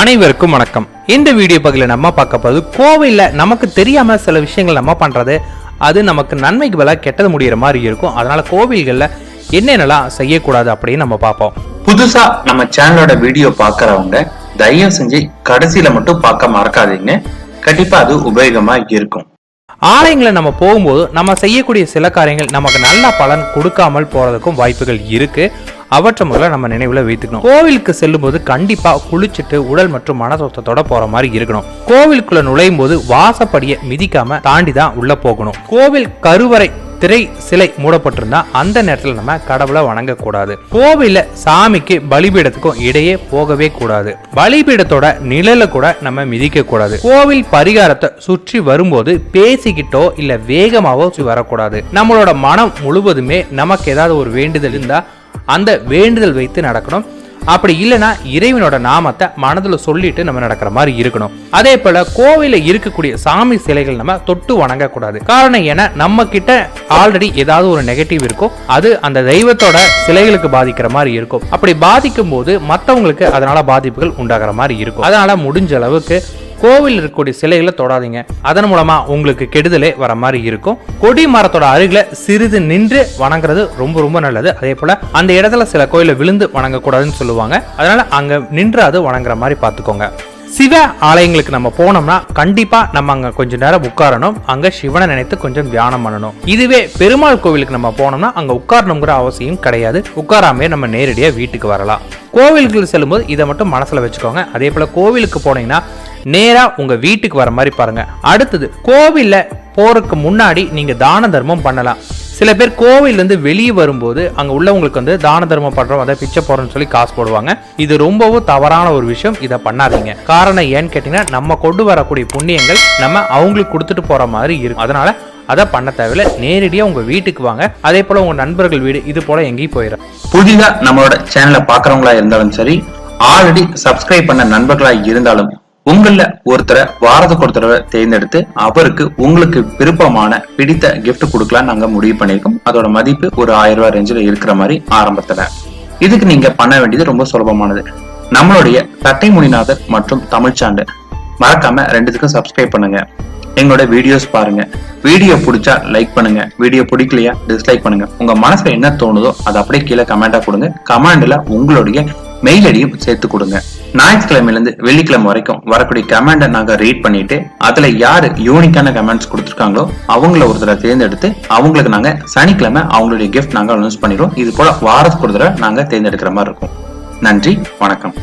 அனைவருக்கும் வணக்கம். இந்த வீடியோ பகுதியில் நம்ம பார்க்க போது கோவில்ல நமக்கு தெரியாம சில விஷயங்கள் நம்ம பண்றது. அது நமக்கு நன்மைக்கு பதிலாக கெட்டது முடியிற மாதிரி இருக்கும். அதனால கோவில்கள்ல என்னென்னலாம் செய்யக்கூடாது அப்படின்னு நம்ம பார்ப்போம். புதுசா நம்ம சேனலோட வீடியோ பாக்குறவங்க தயவு செஞ்சு கடைசியில மட்டும் பார்க்க மறக்காதீங்க. கண்டிப்பா அது உபயோகமா இருக்கும். ஆலயங்களை நம்ம போகும்போது நம்ம செய்யக்கூடிய சில காரியங்கள் நமக்கு நல்ல பலன் கொடுக்காமல் போறதுக்கும் வாய்ப்புகள் இருக்கு. அவற்றை முதல்ல நம்ம நினைவில் வைத்துக்கணும். கோவிலுக்கு செல்லும்போது கண்டிப்பாக குளிச்சுட்டு உடல் மற்றும் மனசோத்தத்தோட போகிற மாதிரி இருக்கணும். கோவிலுக்குள்ள நுழையும் போது வாசப்படியை மிதிக்காம தாண்டி தான் உள்ள போகணும். கோவில் கருவறை திரை சிலை மூடப்பட்டிருந்தா அந்த நேரத்தில் நம்ம கடவுளை வணங்கக்கூடாது கோவிலில் சாமிக்கு பலிபீடத்துக்கும் இடையே போகவே கூடாது. பலிபீடத்தோட நிழலை கூட நம்ம மிதிக்க கூடாது. கோவில் பரிகாரத்தை சுற்றி வரும்போது பேசிக்கிட்டோ இல்ல வேகமாவோ வரக்கூடாது. நம்மளோட மனம் முழுவதுமே நமக்கு ஏதாவது ஒரு வேண்டுதல் இருந்தா அந்த வேண்டுதல் வைத்து நடக்கணும். அப்படி இல்லைன்னா இறைவனோட நாமத்தை மனதில் சொல்லிட்டு நம்ம நடக்கிற மாதிரி இருக்கணும். அதே போல கோவிலில் இருக்கக்கூடிய சாமி சிலைகள் நம்ம தொட்டு வணங்கக்கூடாது. காரணம் ஏன்னா நம்ம கிட்ட ஆல்ரெடி ஏதாவது ஒரு நெகட்டிவ் இருக்கும் அது அந்த தெய்வத்தோட சிலைகளுக்கு பாதிக்கிற மாதிரி இருக்கும். அப்படி பாதிக்கும் போது மற்றவங்களுக்கு அதனால பாதிப்புகள் உண்டாகிற மாதிரி இருக்கும். அதனால முடிஞ்ச அளவுக்கு கோவில் இருக்கக்கூடிய சிலைகளை தொடாதீங்க. அதன் மூலமா உங்களுக்கு கெடுதலே வர மாதிரி இருக்கும். கொடி மரத்தோட அருகில சிறிது நின்று வணங்குறது ரொம்ப ரொம்ப நல்லது. அதே போல அந்த இடத்துல சில கோயில விழுந்து வணங்கக்கூடாதுன்னு சொல்லுவாங்க. அதனால அங்க நின்று அது வணங்குற மாதிரி பார்த்துக்கோங்க சிவ ஆலயங்களுக்கு நம்ம போனோம்னா கண்டிப்பா நம்ம அங்க கொஞ்ச நேரம் உட்காரணும். அங்க சிவனை நினைத்து கொஞ்சம் தியானம் பண்ணணும். இதுவே பெருமாள் கோவிலுக்கு நம்ம போனோம்னா அங்க உட்காரணுங்கிற அவசியம் கிடையாது. உட்காராமே நம்ம நேரடியா வீட்டுக்கு வரலாம். கோவிலுக்கு செல்லும்போது இதை மட்டும் மனசுல வச்சுக்கோங்க. அதே போல கோவிலுக்கு போனீங்கன்னா நேராக உங்கள் வீட்டுக்கு வர மாதிரி பாருங்கள் அடுத்தது கோவிலில் போகிறதுக்கு முன்னாடி நீங்கள் தான தர்மம் பண்ணலாம். சில பேர் கோவிலேருந்து வெளியே வரும்போது அங்கே உள்ளவங்களுக்கு வந்து தான தர்மம் பண்ணுறோம் அதை பிச்சை போகிறோம்னு சொல்லி காசு போடுவாங்க. இது ரொம்பவும் தவறான ஒரு விஷயம் இதை பண்ணாதீங்க. காரணம் ஏன்னு கேட்டிங்கன்னா நம்ம கொண்டு வரக்கூடிய புண்ணியங்கள் நம்ம அவங்களுக்கு கொடுத்துட்டு போகிற மாதிரி இருக்கும். அதனால் அதை பண்ண தேவையில்ல. நேரடியாக உங்கள் வீட்டுக்கு வாங்க. அதே போல் உங்கள் நண்பர்கள் வீடு இது போல் எங்கேயும் போயிடும் புதிதாக நம்மளோட சேனலை பார்க்குறவங்களா இருந்தாலும் சரி ஆல்ரெடி சப்ஸ்கிரைப் பண்ண நண்பர்களாக இருந்தாலும் உங்கள ஒருத்தரை வாரத்துக்கு ஒரு தடவை தேர்ந்தெடுத்து அவருக்கு உங்களுக்கு விருப்பமான பிடித்த கிஃப்ட் கொடுக்கலாம் நாங்க முடிவு பண்ணியிருக்கோம். அதோட மதிப்பு ஒரு ஆயிரம் ரூபாய் ரேஞ்சில் இருக்கிற மாதிரி ஆரம்பத்துல. இதுக்கு நீங்க பண்ண வேண்டியது ரொம்ப சுலபமானது. நம்மளுடைய தட்டை முனிநாதர் மற்றும் தமிழ்ச்சாண்டு மறக்காம ரெண்டுத்துக்கும் சப்ஸ்கிரைப் பண்ணுங்க. எங்களோட வீடியோஸ் பாருங்க. வீடியோ பிடிச்சா லைக் பண்ணுங்க. வீடியோ பிடிக்கலையா டிஸ்லைக் பண்ணுங்க. உங்க மனசுல என்ன தோணுதோ அதை அப்படியே கீழே கமெண்டா கொடுங்க. கமெண்ட்ல உங்களுடைய மெயில் ஐடியும் சேர்த்து கொடுங்க. ஞாயிற்றுக்கிழமையிலேருந்து வெள்ளிக்கிழமை வரைக்கும் வரக்கூடிய கமெண்டை நாங்க ரீட் பண்ணிட்டு அதுல யாரு யூனிக்கான கமெண்ட்ஸ் கொடுத்துருக்காங்களோ அவங்கள ஒரு தடவை தேர்ந்தெடுத்து அவங்களுக்கு நாங்க சனிக்கிழமை அவங்களுடைய கிஃப்ட் நாங்க அனௌன்ஸ் பண்ணிடுவோம். இது போல வாரத்துக்கு ஒரு தடவை நாங்க தேர்ந்தெடுக்கிற மாதிரி இருக்கும். நன்றி வணக்கம்.